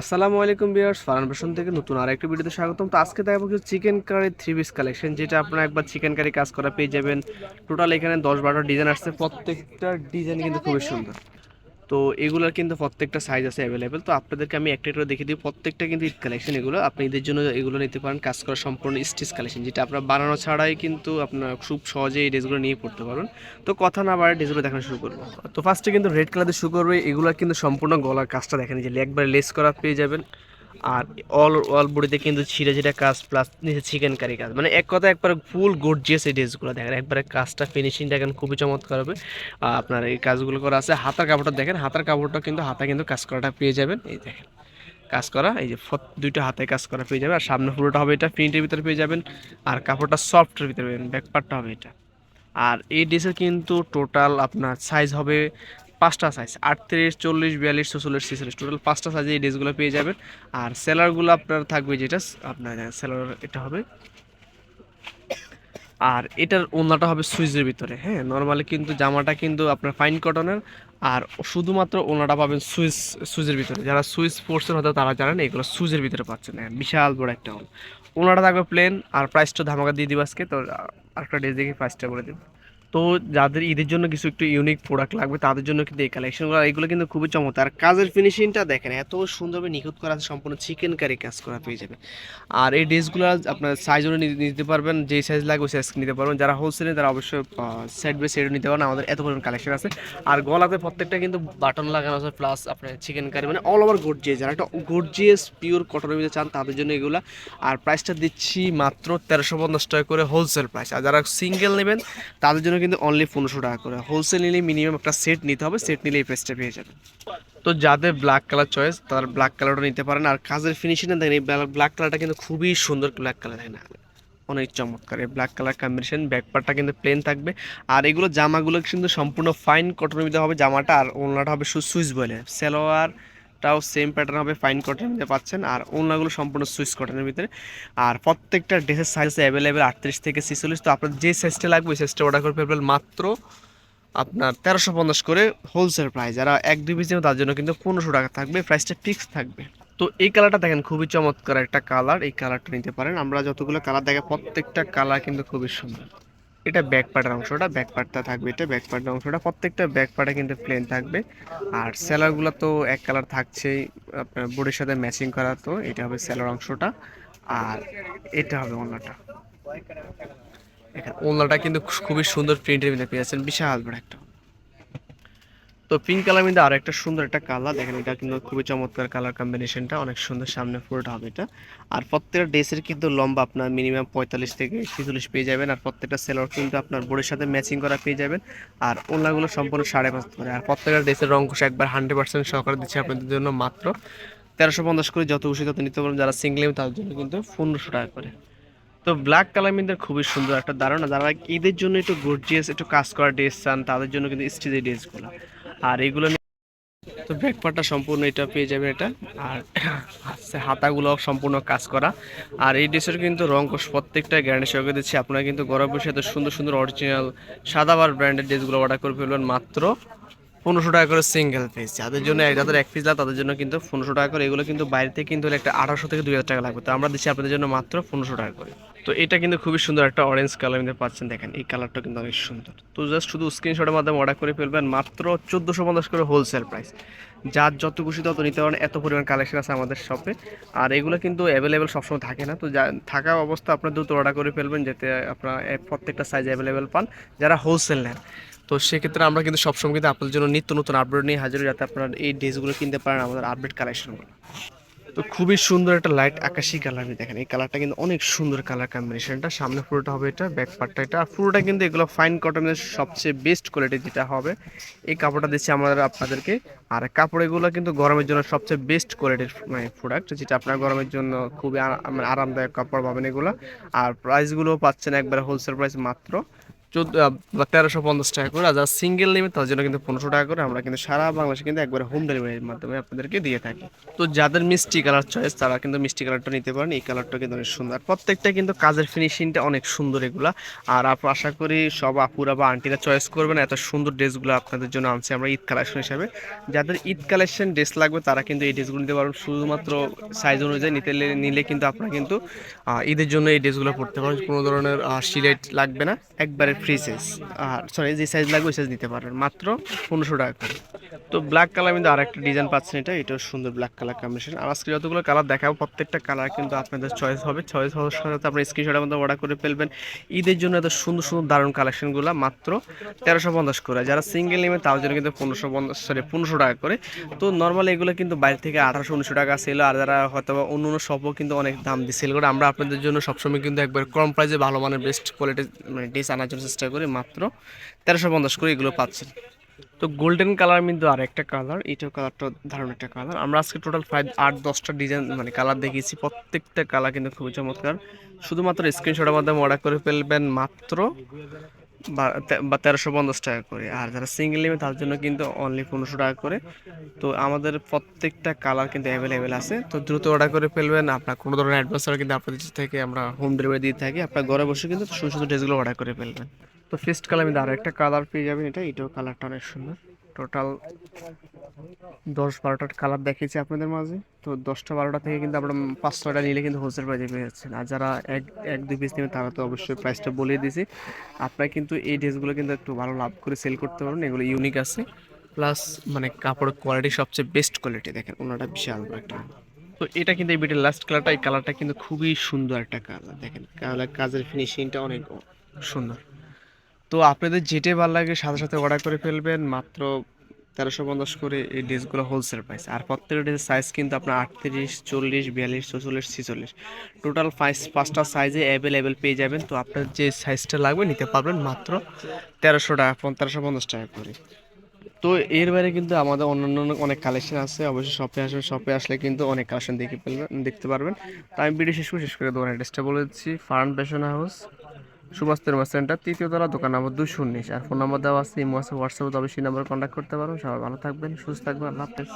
আসসালামু আলাইকুম বিয়ার্স ফারান ফ্যাশন থেকে নতুন আর একটি ভিডিওতে স্বাগতম। তো আজকে দেখাবো কিছু chicken curry three piece collection যেটা আপনারা একবার চিকেন কারি কাজ করা পেয়ে যাবেন। টোটাল এখানে দশ বারোটা ডিজাইন আসছে। প্রত্যেকটা ডিজাইন কিন্তু খুবই সুন্দর। তো এগুলোর কিন্তু প্রত্যেকটা সাইজ আছে অ্যাভেলেবেল তো আপনাদেরকে আমি একটা একটা দেখে দিই। প্রত্যেকটা কিন্তু ঈদ কালেকশন এগুলো। আপনি ঈদের জন্য এগুলো নিতে পারেন। কাজ করা সম্পূর্ণ স্টিচ কালেকশন যেটা আপনার বানানো ছাড়াই কিন্তু আপনার খুব সহজে এই ড্রেসগুলো নিয়ে পড়তে পারেন তো কথা না বাড়ে ড্রেসগুলো দেখানো শুরু করব। তো ফার্স্টে কিন্তু রেড কালার শুরু করবে। এগুলো কিন্তু সম্পূর্ণ গলার কাজটা দেখেন যে একবার লেস করা পেয়ে যাবেন। আর অল অল বডিতে কিন্তু ছিঁড়ে ছিঁড়ে কাজ প্লাস নিচে চিকেন কারি কাজ। মানে এক কথা একবার ফুল গর্জিয়াস এই ড্রেসগুলো দেখেন। একবারে কাজটা ফিনিশিং দেখেন খুবই চমৎকার হবে। আপনার এই কাজগুলো করা আছে। হাতার কাপড়টা দেখেন, হাতার কাপড়টা কিন্তু হাতা কিন্তু কাজ করাটা পেয়ে যাবেন। এই দেখেন, কাজ করা, এই যে দুইটা হাতে কাজ করা পেয়ে যাবে আর সামনে পুরোটা হবে এটা প্রিন্টের ভিতরে পেয়ে যাবেন। আর কাপড়টা সফটের ভিতরে পেয়ে যাবেন। ব্যাক পার্টটা হবে এটা। আর এই ড্রেসের কিন্তু টোটাল আপনার সাইজ হবে পাঁচটা সাইজ আটত্রিশ, চল্লিশ, বিয়াল্লিশ চৌচল্লিশ ছিচল্লিশ। টোটাল পাঁচটা সাইজে এই ড্রেসগুলো পেয়ে যাবেন। আর সেলারগুলো আপনার থাকবে যেটা, আপনার সেলার এটা হবে। আর এটার ওড়নাটা হবে সুইজের ভিতরে হ্যাঁ নর্মালি কিন্তু জামাটা কিন্তু আপনার ফাইন কটনের আর শুধুমাত্র ওড়নাটা পাবেন সুইচ সুইজের ভিতরে। যারা সুইচ ফোর্সের হয়তো তারা জানেন, এগুলো সুইজের ভিতরে পাচ্ছেন হ্যাঁ বিশাল বড় একটা ওড়নাটা থাকবে প্লেন আর প্রাইসটা ধামাকা দিয়ে দিব আজকে, তো আরেকটা ড্রেস দেখি প্রাইসটা বলে দিব তো যাদের ঈদের জন্য কিছু একটু ইউনিক প্রোডাক্ট লাগবে, তাদের জন্য কিন্তু এই কালেকশনগুলো এগুলো কিন্তু খুবই চমৎকার। কাজের ফিনিশিংটা দেখেন, এত সুন্দরভাবে নিখুঁত করা আছে, সম্পূর্ণ চিকেন কারি কাজ করা পেয়ে যাবে আর এই ড্রেসগুলো আপনার সাইজ নিতে পারবেন যেই সাইজ লাগবে সেই সাইজ নিতে পারবেন। যারা হোলসেলে তারা অবশ্যই সাইড বাই সাইড নিতে পারেন। আমাদের এত পরিমাণ কালেকশন আছে। আর গলাতে প্রত্যেকটা কিন্তু বাটন লাগানো আছে প্লাস আপনার চিকেন কারি মানে অল ওভার গর্জিয়াস যারা একটা গর্জিয়াস পিওর কটনের ভিতরে চান, তাদের জন্য এগুলো। আর প্রাইসটা দিচ্ছি মাত্র তেরোশো পঞ্চাশ টাকা করে হোলসেল প্রাইস আর যারা সিঙ্গেল নেবেন, তাদের জন্য কিন্তু অনলি পনেরোশো টাকা করে। হোলসেল নিলে মিনিমাম একটা সেট নিতে হবে সেট নিলে এই প্রাইসটা পেয়ে যাবেন। তো যাদের ব্ল্যাক কালার চয়েস তার ব্ল্যাক কালারটা নিতে পারেন। আর কাজের ফিনিশিংটা দেখেন, এই ব্ল্যাক কালারটা কিন্তু খুবই সুন্দর ব্ল্যাক কালার হয় না? অনেক চমৎকার। এই ব্ল্যাক কালার কম্বিনেশন ব্যাক পার্টটা কিন্তু প্লেন থাকবে। আর এগুলো জামাগুলো কিন্তু সম্পূর্ণ ফাইন কটনের মধ্যে হবে, জামাটা আর ওনাটা হবে সুইচ বলে। সালোয়ারটাও সেম প্যাটার্ন হবে ফাইন কটনের মধ্যে পাচ্ছেন। আর ওনাগুলো সম্পূর্ণ সুইচ কটনের ভিতরে। আর প্রত্যেকটা ড্রেসের সাইজ অ্যাভেলেবেল আটত্রিশ থেকে ছিচল্লিশ। তো আপনার যে সাইজটা লাগবে ওই সাইজটা অর্ডার করে ফেলবেন মাত্র আপনার তেরোশো পঞ্চাশ করে হোলসেল প্রাইস যারা এক, দুই পিস তার জন্য কিন্তু পনেরোশো টাকা থাকবে প্রাইসটা ফিক্স থাকবে। তো এই কালারটা দেখেন, খুবই চমৎকার একটা কালার এই কালারটা নিতে পারেন। আমরা যতগুলো কালার দেখে, প্রত্যেকটা কালার কিন্তু খুবই সুন্দর। এটা ব্যাক পার্টের অংশটা ব্যাক পার্টটা থাকবে, এটা ব্যাক পার্টের অংশটা, প্রত্যেকটা ব্যাক পার্টে কিন্তু প্লেন থাকবে। আর সেলারগুলো তো এক কালার থাকছেই, আপনার বোর্ডের সাথে ম্যাচিং করা, তো এটা হবে সেলার অংশটা, আর এটা হবে অন্যটা ওলনাটা কিন্তু খুবই সুন্দর প্রিন্টের মধ্যে পেয়েছেন বিশাল বড় একটা। তো পিঙ্ক কালার মধ্যে আরও একটা সুন্দর একটা কালার দেখেন এটা কিন্তু খুবই চমৎকার কালার কম্বিনেশনটা অনেক সুন্দর সামনে ফুলটা হবে এটা। আর প্রত্যেকটা ড্রেসের কিন্তু লম্বা আপনার মিনিমাম পঁয়তাল্লিশ থেকে ছেচল্লিশ পেয়ে যাবেন, আর প্রত্যেকটা সেলর কিন্তু আপনার বোর্ডের সাথে ম্যাচিং করা পেয়ে যাবেন, আর ওনাগুলো সম্পূর্ণ সাড়ে পাঁচ করে আর প্রত্যেকটা ড্রেসের রং কষে একবার হান্ড্রেড পার্সেন্ট সহকারে দিচ্ছে আপনাদের জন্য মাত্র তেরোশো পঞ্চাশ করে যত খুশি তত নিতে পারবেন যারা সিঙ্গেল তাদের জন্য কিন্তু পনেরোশো টাকা করে। তো ব্ল্যাক কালার মধ্যে খুবই সুন্দর একটা ধারণা, যারা ঈদের জন্য একটু গর্জিয়াস একটু কাজ করা ড্রেস চান, তাদের জন্য কিন্তু স্টিচের ড্রেসগুলো আর এগুলো তো ব্যাকপার্টটা সম্পূর্ণ এটা পেয়ে যাবেন এটা। আর হাতাগুলো সম্পূর্ণ কাজ করা। আর এই ড্রেসের কিন্তু রং প্রত্যেকটা গ্যারান্টি সহকারে দিচ্ছি। আপনারা কিন্তু গরম বসে এত সুন্দর সুন্দর অরিজিনাল সাদাবার ব্র্যান্ডের ড্রেসগুলো অর্ডার করে ফেলবেন মাত্র পনেরোশো টাকা করে সিঙ্গেল পিস যাদের জন্য যাদের এক পিস লাগে, তাদের জন্য কিন্তু পনেরোশো টাকা করে। এগুলো কিন্তু বাইরে থেকে কিন্তু একটা আঠারোশো থেকে দুই হাজার টাকা লাগবে। তো আমরা দিচ্ছি আপনাদের জন্য মাত্র পনেরোশো টাকা করে। তো এটা কিন্তু খুবই সুন্দর একটা অরেঞ্জ কালার কিন্তু পাচ্ছেন। দেখেন, এই কালারটা কিন্তু অনেক সুন্দর। তো জাস্ট শুধু স্ক্রিনশটের মাধ্যমে অর্ডার করে ফেলবেন মাত্র চোদ্দোশো পঞ্চাশ করে হোলসেল প্রাইস যার যত খুশি তত নিতে পারেন। এত পরিমাণ কালেকশন আছে আমাদের শপে আর এগুলো কিন্তু অ্যাভেলেবেল সবসময় থাকে না। তো যা, থাকা অবস্থা আপনার দ্রুত অর্ডার করে ফেলবেন, যাতে আপনার প্রত্যেকটা সাইজ অ্যাভেলেবেল পান। যারা হোলসেল নেন। তো সেক্ষেত্রে আমরা কিন্তু সবসময় কিন্তু আপনাদের জন্য নিত্য নতুন আপডেট নিয়ে হাজির যাতে আপনারা এই ড্রেসগুলো কিনতে পারেন আমাদের আপডেট কালেকশনগুলো তো খুবই সুন্দর একটা লাইট আকাশি কালার দেখেন। এই কালারটা কিন্তু অনেক সুন্দর কালার কম্বিনেশনটা সামনে পুরোটা হবে এটা ব্যাক পার্টটা এটা। আর পুরোটা কিন্তু এগুলো ফাইন কটনের সবচেয়ে বেস্ট কোয়ালিটি যেটা হবে, এই কাপড়টা দিচ্ছি আমাদের আপনাদেরকে। আর কাপড় এগুলো কিন্তু গরমের জন্য সবচেয়ে বেস্ট কোয়ালিটির মানে প্রোডাক্ট যেটা আপনার গরমের জন্য খুবই মানে আরামদায়ক কাপড় পাবেন এগুলো। আর প্রাইসগুলো পাচ্ছেন একবারে হোলসেল প্রাইস মাত্র। চোদ্দ বা তেরোশো পঞ্চাশ টাকা করে। আর যারা সিঙ্গেল নেবে তার জন্য কিন্তু পনেরোশো টাকা করে। আমরা কিন্তু সারা বাংলাদেশে কিন্তু একবারে হোম ডেলিভারির মাধ্যমে আপনাদেরকে দিয়ে থাকি। তো যাদের মিষ্টি কালার চয়েস তারা কিন্তু মিষ্টি কালারটা নিতে পারেন। এই কালারটা কিন্তু অনেক সুন্দর। প্রত্যেকটা কিন্তু কাজের ফিনিশিংটা অনেক সুন্দর এগুলা। আর আপ, আশা করি সব আপুরা বা আন্টিরা চয়েস করবেন। এত সুন্দর ড্রেসগুলো আপনাদের জন্য আনছি আমরা ঈদ কালেকশন হিসাবে। যাদের ঈদ কালেকশন ড্রেস লাগবে, তারা কিন্তু এই ড্রেসগুলো নিতে পারবেন। শুধুমাত্র সাইজ অনুযায়ী নিতে নিলে কিন্তু আপনারা কিন্তু ঈদের জন্য এই ড্রেসগুলো পড়তে পারেন কোনো ধরনের সিলেট লাগবে না। একবারে ফ্রি সাইজ আর সরি যে সাইজ লাগবে ওই সাইজ নিতে পারবেন। মাত্র পনেরোশো টাকা করে। তো ব্ল্যাক কালার কিন্তু আরেকটা ডিজাইন পাচ্ছেন এটা, এটাও সুন্দর ব্ল্যাক কালার কম্বিনেশন আর আজকে যতগুলো কালার দেখাবো, প্রত্যেকটা কালার কিন্তু আপনাদের চয়েস হবে। চয়েস হওয়ার সাথে আপনার স্ক্রিনশটের মধ্যে অর্ডার করে ফেলবেন। ঈদের জন্য এত সুন্দর সুন্দর দারুণ কালেকশনগুলো মাত্র তেরোশো পঞ্চাশ করে। যারা সিঙ্গেল নেবে তার জন্য কিন্তু পনেরোশো পঞ্চাশ সরি পনেরোশো টাকা করে। তো নর্মাল এগুলো কিন্তু বাইরে থেকে আঠারোশো, উনিশশো টাকা ছিল আর যারা হয়তো অন্য অন্য শপও কিন্তু অনেক দাম দিয়ে সেল করে, আমরা আপনাদের জন্য সবসময় কিন্তু একবার কম প্রাইসে ভালো মানের বেস্ট কোয়ালিটির মানে ড্রেস আনার জন্য চেষ্টা করি। মাত্র তেরোশো পঞ্চাশ করে এগুলো পাচ্ছেন। তো গোল্ডেন কালার কিন্তু আর একটা কালার এটা কালারটা দারুণ একটা কালার আমরা আজকে টোটাল ফাইভ আট, দশটা ডিজাইন মানে কালার দেখিয়েছি। প্রত্যেকটা কালার কিন্তু খুবই চমৎকার। শুধুমাত্র স্ক্রিনশটের মাধ্যমে অর্ডার করে ফেলবেন মাত্র বা- তেরোশো পঞ্চাশ টাকা করে। আর যারা সিঙ্গেল নেবে তার জন্য কিন্তু অনলি পনেরোশো টাকা করে। তো আমাদের প্রত্যেকটা কালার কিন্তু অ্যাভেলেবেল আছে। তো দ্রুত অর্ডার করে ফেলবেন। আপনার কোনো ধরনের অ্যাডভান্স কিন্তু আপনাদের থেকে আমরা হোম ডেলিভারি দিয়ে থাকি। আপনার ঘরে বসে কিন্তু সুন্দর সুন্দর ড্রেসগুলো অর্ডার করে ফেলবেন। তো ফেস্ট কালার আমি আরও একটা কালার পেয়ে যাবেন। এটা, এটাও কালারটা অনেক সুন্দর। টোটাল দশ বারোটার কালার দেখিয়েছি আপনাদের মাঝে। তো দশটা বারোটা থেকে কিন্তু আপনারা পাঁচ ছয়টা নিলে কিন্তু হোলসেল প্রাইসে পেয়ে যাচ্ছেন আর যারা এক এক, দুই পিস নেবেন তারা তো অবশ্যই প্রাইসটা বলে দিয়েছি। আপনারা কিন্তু এই ড্রেসগুলো কিন্তু একটু ভালো লাভ করে সেল করতে পারেন এগুলো ইউনিক আছে। প্লাস মানে কাপড়ের কোয়ালিটি সবচেয়ে বেস্ট কোয়ালিটি দেখেন, ওনাটা বিশাল একটা। তো এটা কিন্তু এই বিটের লাস্ট কালারটা এই কালারটা কিন্তু খুবই সুন্দর একটা কালার দেখেন, কালার, কাজের ফিনিশিংটা অনেক সুন্দর। তো আপনাদের যেটাই ভালো লাগে, সাথে সাথে অর্ডার করে ফেলবেন। মাত্র তেরোশো পঞ্চাশ করে এই ড্রেসগুলো হোলসেল প্রাইস আর প্রত্যেকটা ড্রেসের সাইজ কিন্তু আপনার আটত্রিশ, চল্লিশ, বিয়াল্লিশ, চৌচল্লিশ, ছিচল্লিশ। টোটাল ফাইভ পাঁচটা সাইজে অ্যাভেলেবেল পেয়ে যাবেন। তো আপনার যে সাইজটা লাগবে নিতে পারবেন মাত্র তেরোশো টাকা তেরোশো পঞ্চাশ টাকা করে। তো এর বাইরে কিন্তু আমাদের অন্যান্য অনেক কালেকশন আছে। অবশ্যই শপে আসবেন। শপে আসলে কিন্তু অনেক কালেকশন দেখে ফেলবেন দেখতে পারবেন। তো আমি ভিডিও শেষ করে শেষ করে দোকান অ্যাড্রেসটা বলে দিচ্ছি। ফার্ন ফ্যাশন হাউস সুভাষ বাস সেন্টার, তৃতীয় তলা, দোকান নম্বর দুশো উনিশ। আর ফোন নম্বর দেওয়া আছে, ইমো আছে, হোয়াটসঅ্যাপে অবশ্যই নাম্বার কন্ট্যাক্ট করতে পারো। সবাই ভালো থাকবেন, সুস্থ থাকবেন, আল্লাহ হাফেজ।